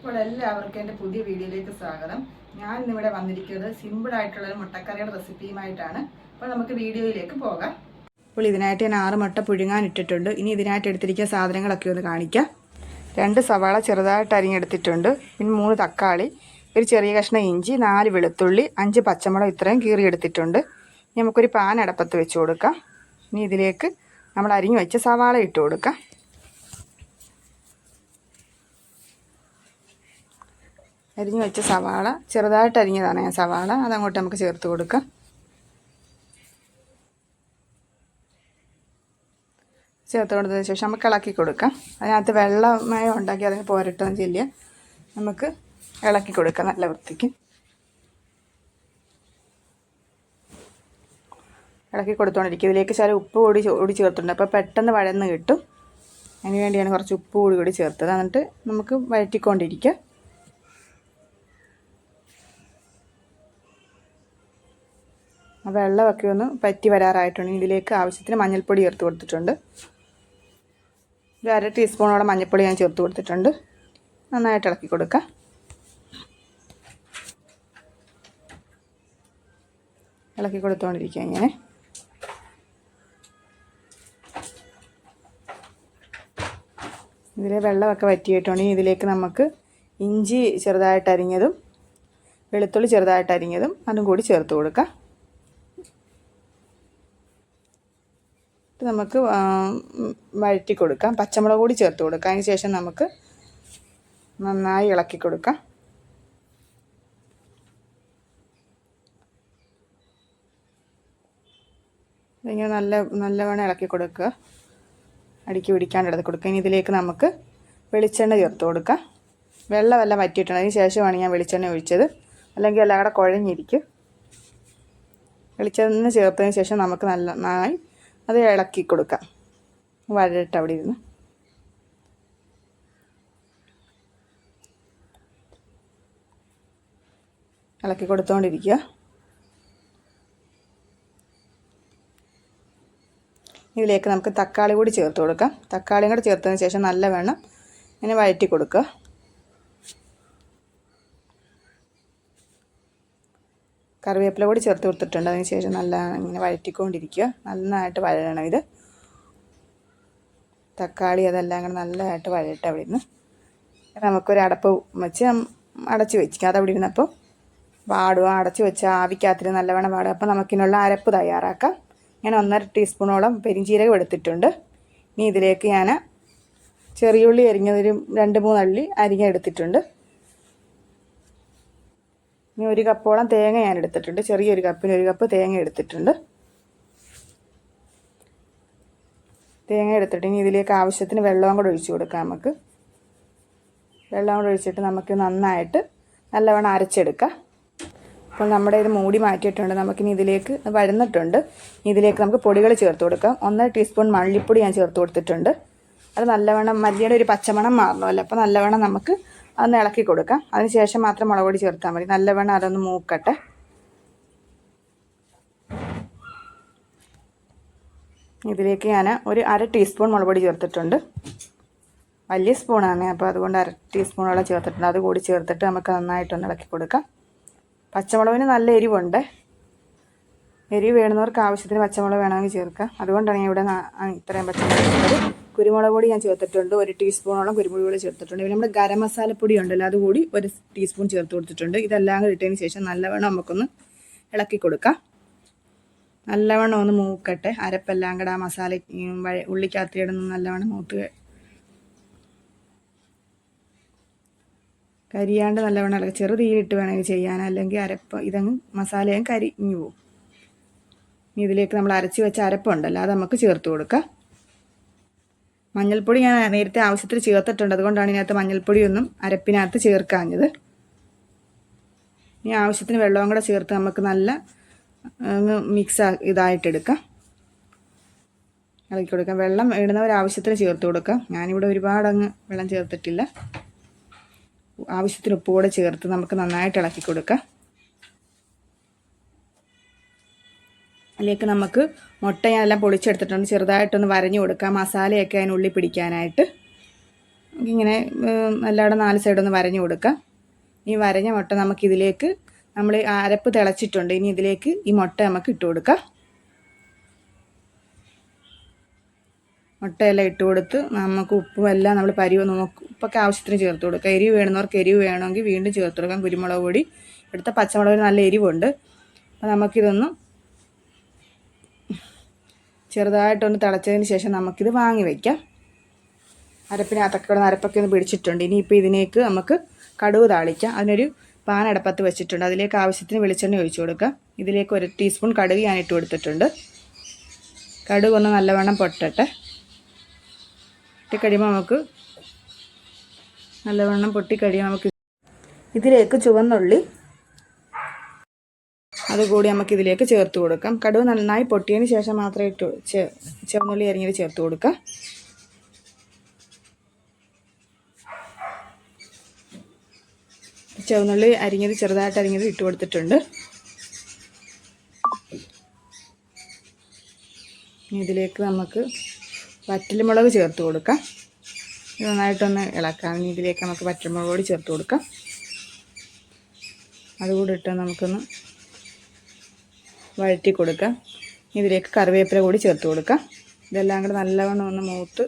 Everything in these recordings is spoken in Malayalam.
അപ്പോൾ എല്ലാവർക്കും എന്റെ പുതിയ വീഡിയോയിലേക്ക് സ്വാഗതം. ഞാൻ ഇന്നിവിടെ വന്നിരിക്കുന്നത് ഒരു മുട്ടക്കറിയുടെ റെസിപ്പിയുമായിട്ടാണ്. അപ്പോൾ നമുക്ക് വീഡിയോയിലേക്ക് പോകാം. അപ്പോൾ ഇതിനായിട്ട് ഞാൻ ആറ് മുട്ട പുഴുങ്ങാൻ ഇട്ടിട്ടുണ്ട്. ഇനി ഇതിനായിട്ട് എടുത്തിരിക്കുന്ന സാധനങ്ങളൊക്കെ ഒന്ന് കാണിക്കാം. രണ്ട് സവാള ചെറുതായിട്ട് അരിഞ്ഞെടുത്തിട്ടുണ്ട്. പിന്നെ മൂന്ന് തക്കാളി ഒരു ചെറിയ കഷ്ണം ഇഞ്ചി നാല് വെളുത്തുള്ളി അഞ്ച് പച്ചമുളക് ഇത്രയും കീറിയെടുത്തിട്ടുണ്ട്. ഇനി നമുക്കൊരു പാൻ അടപ്പത്ത് വെച്ച് കൊടുക്കാം. ഇനി ഇതിലേക്ക് നമ്മൾ അരിഞ്ഞു വെച്ച സവാള ഇട്ട് കൊടുക്കാം. അരിഞ്ഞു വെച്ച സവാള. ചെറുതായിട്ട് അരിഞ്ഞതാണ് ഞാൻ സവാള. അതങ്ങോട്ട് നമുക്ക് ചേർത്ത് കൊടുക്കാം. ചേർത്ത് കൊടുത്തതിന് ശേഷം നമുക്ക് ഇളക്കി കൊടുക്കാം. അതിനകത്ത് വെള്ളമയം ഉണ്ടാക്കി അതിന് പോരട്ടൊന്നും ചെല്ലിയ നമുക്ക് ഇളക്കി കൊടുക്കാം നല്ല വൃത്തിക്ക്. ഇളക്കി കൊടുത്തോണ്ടിരിക്കും ഇതിലേക്ക് ചില ഉപ്പ് കൂടി കൂടി ചേർത്തിട്ടുണ്ട്. അപ്പോൾ പെട്ടെന്ന് വഴന്ന് കിട്ടും. അതിന് വേണ്ടിയാണ് കുറച്ച് ഉപ്പ് കൂടി കൂടി ചേർത്തത്. എന്നിട്ട് നമുക്ക് വഴറ്റിക്കൊണ്ടിരിക്കുക. ആ വെള്ളമൊക്കെ ഒന്ന് പറ്റി വരാറായിട്ടുണ്ട്. ഇതിലേക്ക് ആവശ്യത്തിന് മഞ്ഞൾപ്പൊടി ചേർത്ത് കൊടുത്തിട്ടുണ്ട്. ഒരു അര ടീസ്പൂണോടെ മഞ്ഞൾപ്പൊടി ഞാൻ ചേർത്ത് കൊടുത്തിട്ടുണ്ട്. നന്നായിട്ട് ഇളക്കി കൊടുക്കാം. ഇളക്കി കൊടുത്തുകൊണ്ടിരിക്കുക ഇങ്ങനെ. ഇതിലെ വെള്ളമൊക്കെ വറ്റിയിട്ടുണ്ടെങ്കിൽ ഇതിലേക്ക് നമുക്ക് ഇഞ്ചി ചെറുതായിട്ട് അരിഞ്ഞതും വെളുത്തുള്ളി ചെറുതായിട്ട് അരിഞ്ഞതും അതും കൂടി ചേർത്ത് കൊടുക്കാം. നമുക്ക് വഴറ്റി കൊടുക്കാം. പച്ചമുളക് കൂടി ചേർത്ത് കൊടുക്കാം. അതിന് ശേഷം നമുക്ക് നന്നായി ഇളക്കി കൊടുക്കാം. ഇങ്ങനെ നല്ല നല്ലവണ്ണം ഇളക്കി കൊടുക്കുക. അടുക്കി പിടിക്കാണ്ട് ഇടത്ത് കൊടുക്കുക. ഇനി ഇതിലേക്ക് നമുക്ക് വെളിച്ചെണ്ണ ചേർത്ത് കൊടുക്കാം. വെള്ളമെല്ലാം വറ്റിയിട്ടുണ്ട്. അതിന് ശേഷമാണ് ഞാൻ വെളിച്ചെണ്ണ ഒഴിച്ചത്. അല്ലെങ്കിൽ എല്ലാം കൂടെ കുഴഞ്ഞിരിക്കും. വെളിച്ചെണ്ണ ചേർത്തതിന് ശേഷം നമുക്ക് നല്ല നന്നായി അത് ഇളക്കി കൊടുക്കാം. വഴട്ട് അവിടെ ഇരുന്ന്. ഇളക്കി കൊടുത്തുകൊണ്ടിരിക്കുക ഇതിലേക്ക് നമുക്ക് തക്കാളി കൂടി ചേർത്ത് കൊടുക്കാം. തക്കാളിയും കൂടി ചേർത്തതിന് ശേഷം നല്ല വേണം ഇങ്ങനെ വഴറ്റി കൊടുക്കുക. കറിവേപ്പില കൂടി ചേർത്ത് കൊടുത്തിട്ടുണ്ട്. അതിന് ശേഷം നല്ല ഇങ്ങനെ വഴറ്റിക്കൊണ്ടിരിക്കുക. നന്നായിട്ട് വഴരണം ഇത്. തക്കാളി അതെല്ലാം കൂടെ നല്ലതായിട്ട് വഴട്ടെ അവിടെ നിന്ന് നമുക്കൊരു അടപ്പ് വെച്ച് അടച്ച് വെച്ചിരിക്കാം. അത് അവിടെ ഇരുന്നപ്പോൾ വാടുക അടച്ച് വെച്ച് ആവിക്കാത്തിൽ നല്ലവണ്ണം വാടുക. അപ്പോൾ നമുക്കിനുള്ള അരപ്പ് തയ്യാറാക്കാം. ഞാൻ ഒന്നര ടീസ്പൂണോളം പെരിഞ്ചീരകം എടുത്തിട്ടുണ്ട്. ഇനി ഇതിലേക്ക് ഞാൻ ചെറിയുള്ളി അരിഞ്ഞതൊരു രണ്ട് മൂന്നള്ളി അരിഞ്ഞെടുത്തിട്ടുണ്ട്. ഇനി ഒരു കപ്പോളം തേങ്ങ ഞാൻ എടുത്തിട്ടുണ്ട്. ചെറിയൊരു കപ്പിന് ഒരു കപ്പ് തേങ്ങ എടുത്തിട്ടുണ്ട്. തേങ്ങ എടുത്തിട്ട് ഇനി ഇതിലേക്ക് ആവശ്യത്തിന് വെള്ളവും കൂടെ ഒഴിച്ചു കൊടുക്കാം നമുക്ക്. വെള്ളം കൂടെ ഒഴിച്ചിട്ട് നമുക്ക് നന്നായിട്ട് നല്ലവണ്ണം അരച്ചെടുക്കാം. അപ്പോൾ നമ്മുടെ ഇത് മൂടി മാറ്റിയിട്ടുണ്ട്. നമുക്കിനി ഇതിലേക്ക് വരുന്നിട്ടുണ്ട്. ഇതിലേക്ക് നമുക്ക് പൊടികൾ ചേർത്ത് കൊടുക്കാം. ഒന്നര ടീസ്പൂൺ മല്ലിപ്പൊടി ഞാൻ ചേർത്ത് കൊടുത്തിട്ടുണ്ട്. അത് നല്ലവണ്ണം മല്ലിയുടെ ഒരു പച്ചമണം മാറണമല്ലോ അപ്പോൾ നല്ലവണ്ണം നമുക്ക് അതൊന്ന് ഇളക്കി കൊടുക്കാം. അതിന് ശേഷം മാത്രം മുളക് പൊടി ചേർത്താൽ മതി. നല്ലവണ്ണം അതൊന്ന് മൂക്കട്ടെ. ഇതിലേക്ക് ഞാൻ ഒരു അര ടീസ്പൂൺ മുളക് പൊടി ചേർത്തിട്ടുണ്ട്. വലിയ സ്പൂണാണ്. അപ്പോൾ അതുകൊണ്ട് അര ടീസ്പൂണോളം ചേർത്തിട്ടുണ്ട്. അത് കൂടി ചേർത്തിട്ട് നമുക്ക് നന്നായിട്ടൊന്ന് ഇളക്കി കൊടുക്കാം. പച്ചമുളകിന് നല്ല എരിവുണ്ട്. എരിവ് വേണുന്നവർക്ക് ആവശ്യത്തിന് പച്ചമുളക് വേണമെങ്കിൽ ചേർക്കാം. അതുകൊണ്ടാണ് ഞാൻ ഇവിടെ ഇത്രയും പച്ചമുളക് കുരുമുളക് പൊടി ഞാൻ ചേർത്തിട്ടുണ്ട്. ഒരു ടീസ്പൂണോളം കുരുമുളക് പൊടി ചേർത്തിട്ടുണ്ട്. പിന്നെ നമ്മുടെ ഗരം മസാലപ്പൊടി ഉണ്ടല്ലോ അതുകൂടി ഒരു ടീസ്പൂൺ ചേർത്ത് കൊടുത്തിട്ടുണ്ട്. ഇതെല്ലാം കൂടി ഇട്ടതിന് ശേഷം നല്ലവണ്ണം നമുക്കൊന്ന് ഇളക്കി കൊടുക്കാം. നല്ലവണ്ണം ഒന്ന് മൂക്കട്ടെ. അരപ്പെല്ലാം കൂടെ ആ മസാല ഉള്ളിക്കാത്തിയിടുന്ന നല്ലവണ്ണം മൂത്ത് കരിയാണ്ട് നല്ലവണ്ണം ഇളക്കി ചെറു വേണമെങ്കിൽ ചെയ്യാൻ. അല്ലെങ്കിൽ അരപ്പ് ഇതങ്ങ് മസാലയും കരിഞ്ഞു പോവും. ഇതിലേക്ക് നമ്മൾ അരച്ച് വെച്ച അരപ്പുണ്ടല്ലോ അത് നമുക്ക് ചേർത്ത് കൊടുക്കാം. മഞ്ഞൾപ്പൊടി ഞാൻ നേരത്തെ ആവശ്യത്തിൽ ചേർത്തിട്ടുണ്ട്. അതുകൊണ്ടാണ് ഇതിനകത്ത് മഞ്ഞൾപ്പൊടിയൊന്നും അരപ്പിനകത്ത് ചേർക്കാഞ്ഞത്. ഇനി ആവശ്യത്തിന് വെള്ളവും കൂടെ ചേർത്ത് നമുക്ക് നല്ല മിക്സ് ഇതായിട്ടെടുക്കാം ഇളക്കി കൊടുക്കാം. വെള്ളം ഇടുന്നവർ ആവശ്യത്തിന് ചേർത്ത് കൊടുക്കാം. ഞാനിവിടെ ഒരുപാട് അങ്ങ് വെള്ളം ചേർത്തിട്ടില്ല. ആവശ്യത്തിന് ഉപ്പ് കൂടെ ചേർത്ത് നമുക്ക് നന്നായിട്ട് ഇളക്കി കൊടുക്കാം. അതിലേക്ക് നമുക്ക് മുട്ട ഞാനെല്ലാം പൊളിച്ചെടുത്തിട്ടുണ്ട്. ചെറുതായിട്ടൊന്ന് വരഞ്ഞു കൊടുക്കാം. മസാലയൊക്കെ അതിനുള്ളിൽ പിടിക്കാനായിട്ട്. ഇങ്ങനെ എല്ലാവിടെ നാല് സൈഡൊന്ന് വരഞ്ഞു കൊടുക്കാം. ഈ വരഞ്ഞ മുട്ട നമുക്കിതിലേക്ക് നമ്മൾ അരപ്പ് തിളച്ചിട്ടുണ്ട്. ഇനി ഇതിലേക്ക് ഈ മുട്ട നമുക്ക് ഇട്ട് കൊടുക്കാം. മുട്ടയെല്ലാം ഇട്ട് കൊടുത്ത് നമുക്ക് ഉപ്പും എല്ലാം നമ്മൾ പരിവ് നോക്കും ഉപ്പൊക്കെ ആവശ്യത്തിന് ചേർത്ത് കൊടുക്കുക എരിവ് വേണമെന്നവർക്ക് എരിവ് വേണമെങ്കിൽ വീണ്ടും ചേർത്ത് കൊടുക്കാം. കുരുമുളക് പൊടി ഇവിടുത്തെ പച്ചമുളകിന് നല്ല എരിവുണ്ട്. അപ്പോൾ നമുക്കിതൊന്ന് ചെറുതായിട്ടൊന്ന് തിളച്ചതിന് ശേഷം നമുക്കിത് വാങ്ങി വയ്ക്കാം. അരപ്പിനകത്തൊക്കെ കിടന്ന് അരപ്പൊക്കെ ഒന്ന് പിടിച്ചിട്ടുണ്ട്. ഇനിയിപ്പോൾ ഇതിനേക്ക് നമുക്ക് കടുവ് താളിക്കാം. അതിനൊരു പാൻ അടപ്പത്ത് വെച്ചിട്ടുണ്ട്. അതിലേക്ക് ആവശ്യത്തിന് വെളിച്ചെണ്ണ ഒഴിച്ചു കൊടുക്കാം. ഇതിലേക്ക് ഒരു ടീസ്പൂൺ കടുക് ഞാൻ ഇട്ട് കൊടുത്തിട്ടുണ്ട്. കടുക് ഒന്ന് നല്ലവണ്ണം പൊട്ടട്ടെ. പൊട്ടിക്കഴിയുമ്പോൾ നമുക്ക് നല്ലവണ്ണം പൊട്ടിക്കഴിയുമ്പോൾ നമുക്ക് ഇതിലേക്ക് ചുവന്നുള്ളി അതുകൂടി നമുക്ക് ഇതിലേക്ക് ചേർത്ത് കൊടുക്കാം. കടുവ് നന്നായി പൊട്ടിയതിന് ശേഷം മാത്രമേ ഇട്ട് ചുവന്നുള്ളി അരിഞ്ഞത് ചേർത്ത് കൊടുക്കാം. ചുവന്നുള്ളി അരിഞ്ഞത് ചെറുതായിട്ട് അരിഞ്ഞത് ഇട്ട് കൊടുത്തിട്ടുണ്ട്. ഇതിലേക്ക് നമുക്ക് വറ്റൽമുളക് ചേർത്ത് കൊടുക്കാം. നന്നായിട്ടൊന്ന് ഇളക്കാം. ഇതിലേക്ക് നമുക്ക് വറ്റൽമുളക് കൂടി ചേർത്ത് കൊടുക്കാം. അതുകൂടി ഇട്ട് നമുക്കൊന്ന് വഴറ്റി കൊടുക്കുക. ഇതിലേക്ക് കറിവേപ്പില കൂടി ചേർത്ത് കൊടുക്കുക. ഇതെല്ലാം കൂടെ നല്ലവണ്ണം ഒന്ന് മൂത്ത്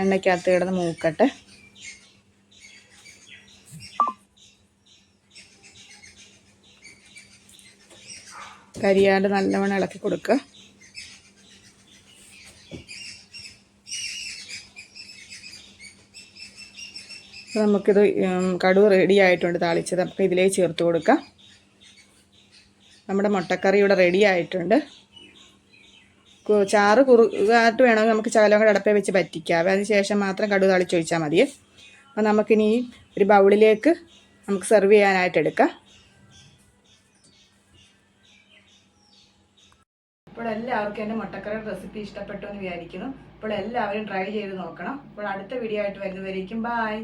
എണ്ണയ്ക്കകത്ത് കിടന്ന് മൂക്കട്ടെ. കരിയാണ്ട് നല്ലവണ്ണം ഇളക്കി കൊടുക്കുക. നമുക്കിത് കടുവ് റെഡി ആയിട്ടുണ്ട് താളിച്ചത്. നമുക്ക് ഇതിലേക്ക് ചേർത്ത് കൊടുക്കാം. നമ്മുടെ മുട്ടക്കറി ഇവിടെ റെഡി ആയിട്ടുണ്ട്. ചാറ് കുറുകാട്ട് വേണമെങ്കിൽ നമുക്ക് ശകലം കൂടെ അടപ്പേ വെച്ച് പറ്റിക്കാം. അതിന് ശേഷം മാത്രം കടുക് താളിച്ചൊഴിച്ചാൽ മതി. അപ്പോൾ നമുക്കിനി ഒരു ബൗളിലേക്ക് നമുക്ക് സെർവ് ചെയ്യാനായിട്ട് എടുക്കാം. ഇപ്പോൾ എല്ലാവർക്കും എന്റെ മുട്ടക്കറിയുടെ റെസിപ്പി ഇഷ്ടപ്പെട്ടു എന്ന് വിചാരിക്കുന്നു. ഇപ്പോൾ എല്ലാവരും ട്രൈ ചെയ്ത് നോക്കണം. ഇപ്പോൾ അടുത്ത വീഡിയോ ആയിട്ട് വരുന്നവരേക്കും ബായ്